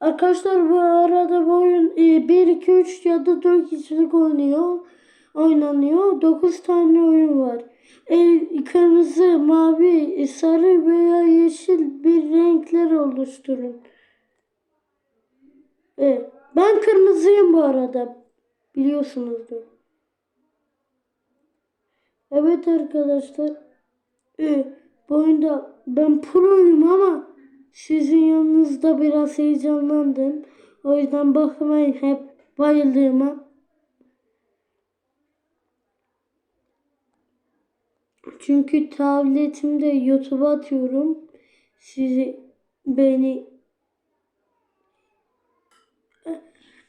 Arkadaşlar bu arada bu oyun e, 1, 2, 3 ya da 4 kişilik oynuyor. Oynanıyor. 9 tane oyun var. E, kırmızı, mavi, sarı veya yeşil bir renkler oluşturun. Evet. Ben kırmızıyım bu arada. Biliyorsunuzdur. Evet arkadaşlar. Ee, bu oyunda ben proyum ama sizin yanınızda biraz heyecanlandım. O yüzden bakmayın hep bayıldığıma. Çünkü tabletimde YouTube'a atıyorum. Sizi beni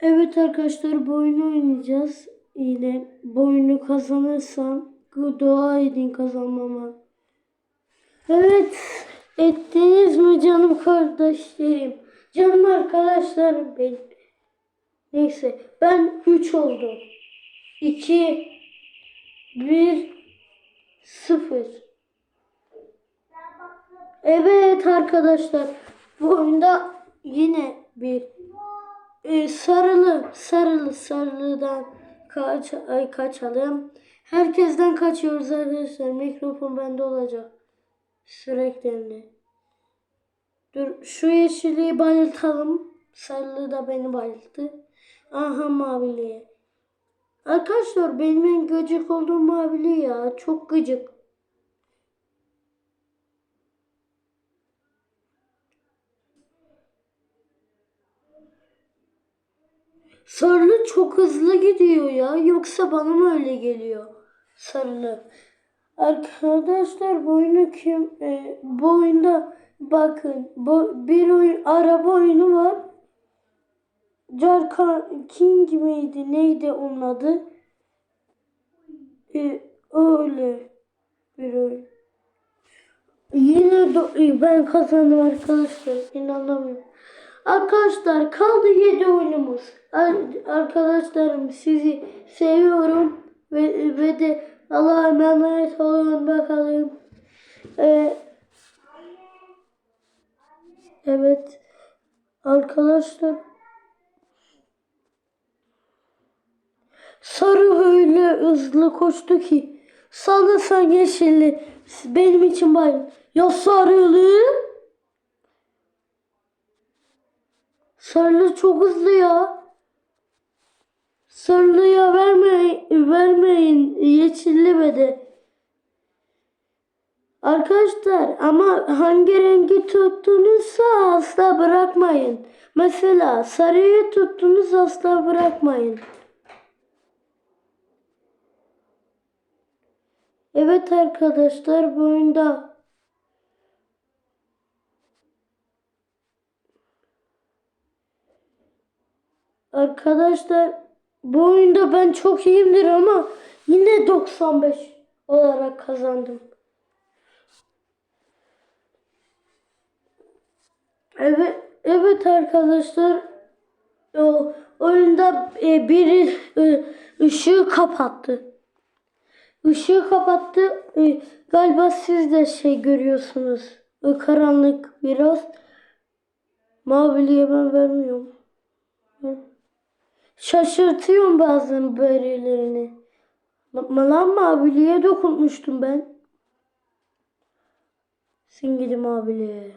Evet arkadaşlar bu oynayacağız. Yine bu oyunu kazanırsam dua edin kazanmama. Evet ettiniz mi canım kardeşlerim? Canım arkadaşlarım benim. Neyse ben 3 oldum. 2 1 0 Evet arkadaşlar bu oyunda yine bir ee, sarılı, sarılı, sarılıdan kaç, ay, kaçalım. Herkesten kaçıyoruz arkadaşlar. Mikrofon bende olacak. Sürekli. Dur şu yeşili bayıltalım. Sarılı da beni bayılttı. Aha maviliye. Arkadaşlar benim en gıcık olduğum mavili ya. Çok gıcık. Sarılı çok hızlı gidiyor ya. Yoksa bana mı öyle geliyor? Sarılı. Arkadaşlar bu oyunu kim? E, bu bakın bu bir oyun araba oyunu var. Jarka King miydi? Neydi onun adı? E, öyle bir oyun. Yine do- ben kazandım arkadaşlar. İnanamıyorum. Arkadaşlar kaldı 7 oyunumuz. Ar- Arkadaşlarım sizi seviyorum ve, ve de Allah'a emanet olun bakalım. Ee, evet arkadaşlar Sarı öyle hızlı koştu ki sanırsan yeşilli benim için bayım. Ya sarılı Sarılı çok hızlı ya. Sarılıya vermeyin, de. Arkadaşlar ama hangi rengi tuttunuzsa asla bırakmayın. Mesela sarıyı tuttunuz asla bırakmayın. Evet arkadaşlar bu oyunda Arkadaşlar bu oyunda ben çok iyiyimdir ama yine 95 olarak kazandım. Evet, evet arkadaşlar o oyunda e, biri e, ışığı kapattı. Işığı kapattı. E, galiba siz de şey görüyorsunuz. E, karanlık biraz. Maviliye ben vermiyorum. Şaşırtıyorum bazen böylelerini. Ma- Lan maviliğe dokunmuştum ben. Singili maviliğe.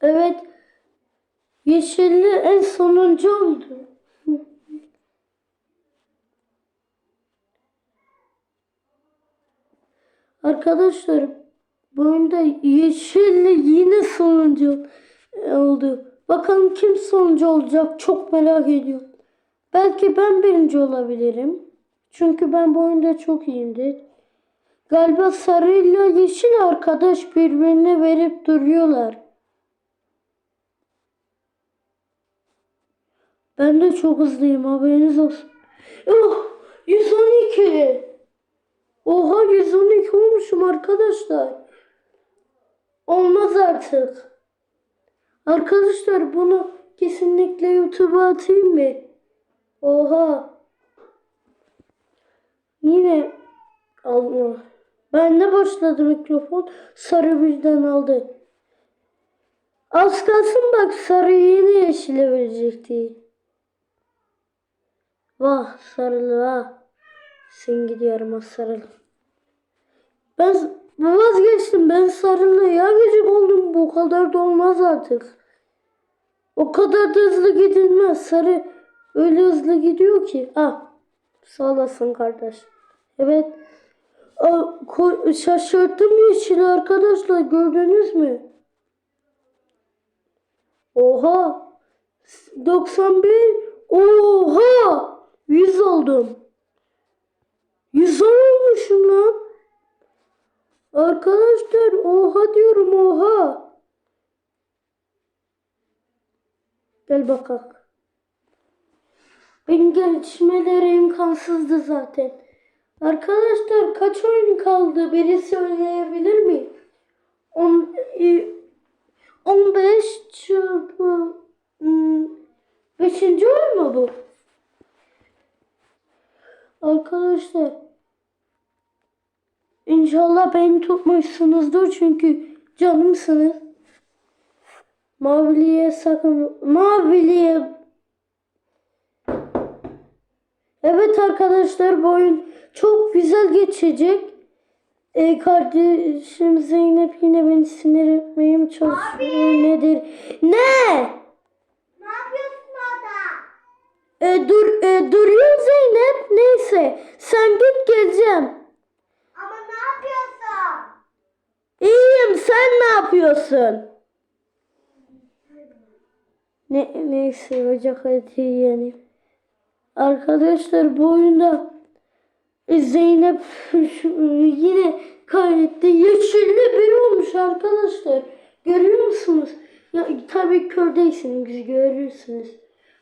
Evet. Yeşilli en sonuncu oldu. Arkadaşlar bu oyunda yeşilli yine sonuncu oldu. Bakalım kim sonuncu olacak çok merak ediyorum. Belki ben birinci olabilirim. Çünkü ben bu oyunda çok iyiyimdir. Galiba sarıyla yeşil arkadaş birbirine verip duruyorlar. Ben de çok hızlıyım haberiniz olsun. Oh 112. Oha 112 olmuşum arkadaşlar. Olmaz artık. Arkadaşlar bunu kesinlikle YouTube'a atayım mı? Oha. Yine Allah. Ben de başladı mikrofon. Sarı birden aldı. Az kalsın bak sarı yeni yeşile verecekti. Vah sarılı vah. Sen gidiyorum o sarılı. Ben vazgeçtim. Ben sarılıya gıcık oldum. Bu kadar da olmaz artık. O kadar da hızlı gidilmez. Sarı öyle hızlı gidiyor ki. Ah sağ olasın kardeş. Evet. Aa, şaşırttım yeşili arkadaşlar. Gördünüz mü? Oha. 91. Oha. 100 oldum. 110 olmuşum lan. Arkadaşlar oha diyorum oha. Gel bakalım. Benim gelişmeleri imkansızdı zaten. Arkadaşlar kaç oyun kaldı? Biri söyleyebilir mi? On, e, 15 çarpı hmm, 5. oyun mu bu? Arkadaşlar İnşallah beni tutmuşsunuzdur çünkü canımsınız. Maviliye sakın maviliye Evet arkadaşlar bu oyun çok güzel geçecek. Ee, kardeşim Zeynep yine beni sinir etmeye mi çalışıyor nedir? Ne? Ne yapıyorsun orada? Ee, dur e, duruyor Zeynep. Neyse sen git geleceğim. Ama ne yapıyorsun? İyiyim sen ne yapıyorsun? Ne, neyse ocak eti yiyelim. Arkadaşlar bu oyunda Zeynep yine kaybetti. Yeşilli bir olmuş arkadaşlar. Görüyor musunuz? Ya tabii kör değilsiniz görürsünüz.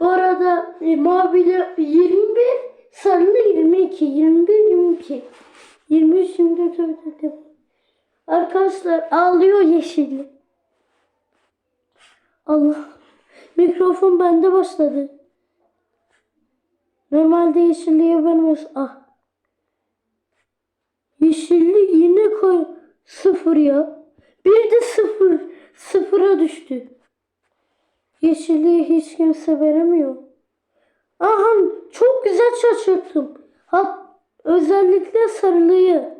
Bu arada e, mavili 21, sarılı 22, 21, 22, 23, 24, 24. Arkadaşlar ağlıyor yeşilli. Allah. Mikrofon bende başladı. Normalde yeşilliğe vermez. Ah. Yeşilli yine koy. Sıfır ya. Bir de sıfır. Sıfıra düştü. Yeşilliği hiç kimse veremiyor. Aha çok güzel şaşırttım. Ha, özellikle sarılıyı.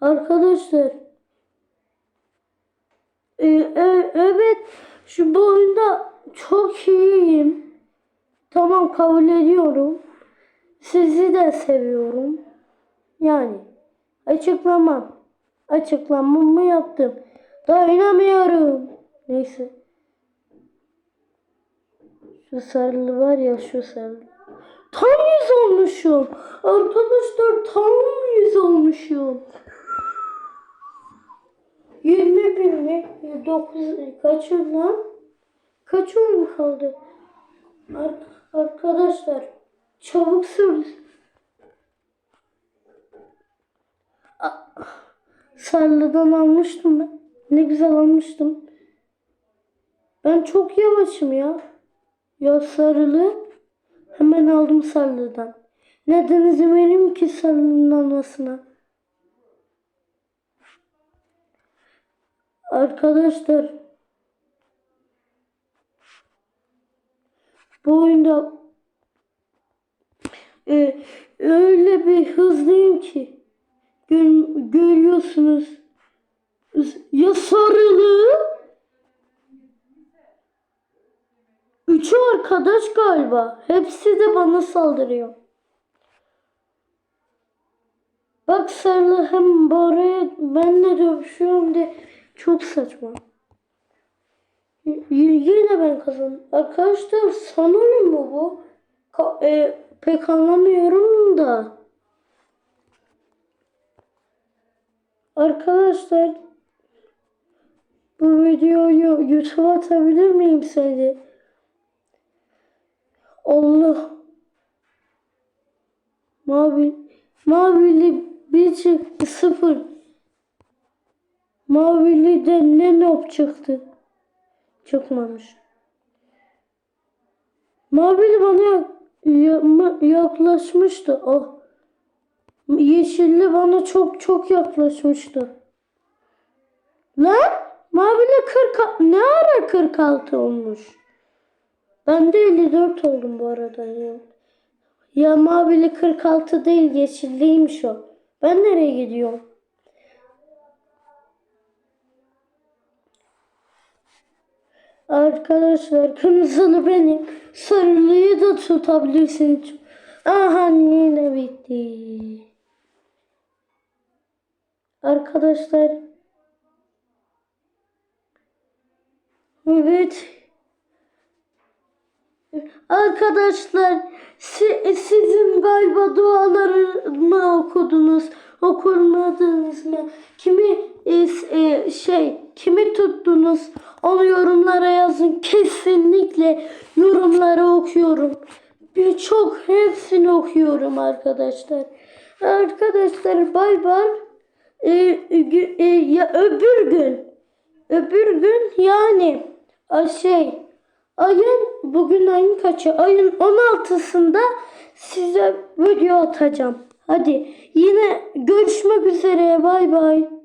Arkadaşlar. Ee, e- evet. Şu bu oyunda çok iyiyim. Tamam kabul ediyorum. Sizi de seviyorum. Yani açıklamam. Açıklamamı yaptım. Dayanamıyorum. Neyse. Şu sarılı var ya şu sarılı. Tam yüz olmuşum. Arkadaşlar tam yüz olmuşum. 20 bin mi? 9 kaç lan? Kaç oyun kaldı? Ar- arkadaşlar çabuk sür. Sarlı'dan almıştım ben. Ne güzel almıştım. Ben çok yavaşım ya. Ya sarılı. Hemen aldım sarılıdan. Neden izin vereyim ki sarılının almasına? Arkadaşlar. Bu oyunda e, öyle bir hızlıyım ki gör, görüyorsunuz. Ya sarılı? Üçü arkadaş galiba. Hepsi de bana saldırıyor. Bak sarılı hem Bora'ya benle dövüşüyorum de çok saçma Y- Yine ben kazandım. Arkadaşlar sanırım mı bu? Ka- e, pek anlamıyorum da. Arkadaşlar bu videoyu YouTube'a atabilir miyim sence? Allah. Mavi. Mavili bir çıktı sıfır. Mavili de ne nop çıktı. Çıkmamış. Mavili bana ya- yaklaşmıştı. Oh. Yeşilli bana çok çok yaklaşmıştı. Lan Mavili 40 ne ara 46 olmuş? Ben de 54 oldum bu arada ya. Ya mavili 46 değil yeşilliymiş o. Ben nereye gidiyorum? Arkadaşlar kırmızılı benim. Sarılıyı da tutabilirsiniz. Aha yine bitti. Arkadaşlar. Evet. Arkadaşlar si- sizin galiba dualarımı okudunuz. Okumadınız mı? Kimi e, şey kimi tuttunuz? Onu yorumlara yazın. Kesinlikle yorumları okuyorum. Birçok hepsini okuyorum arkadaşlar. Arkadaşlar bay bay. E, gü- e, ya öbür gün öbür gün yani şey ayın bugün ayın kaçı? Ayın 16'sında size video atacağım. Hadi yine görüşmek üzere. Bay bay.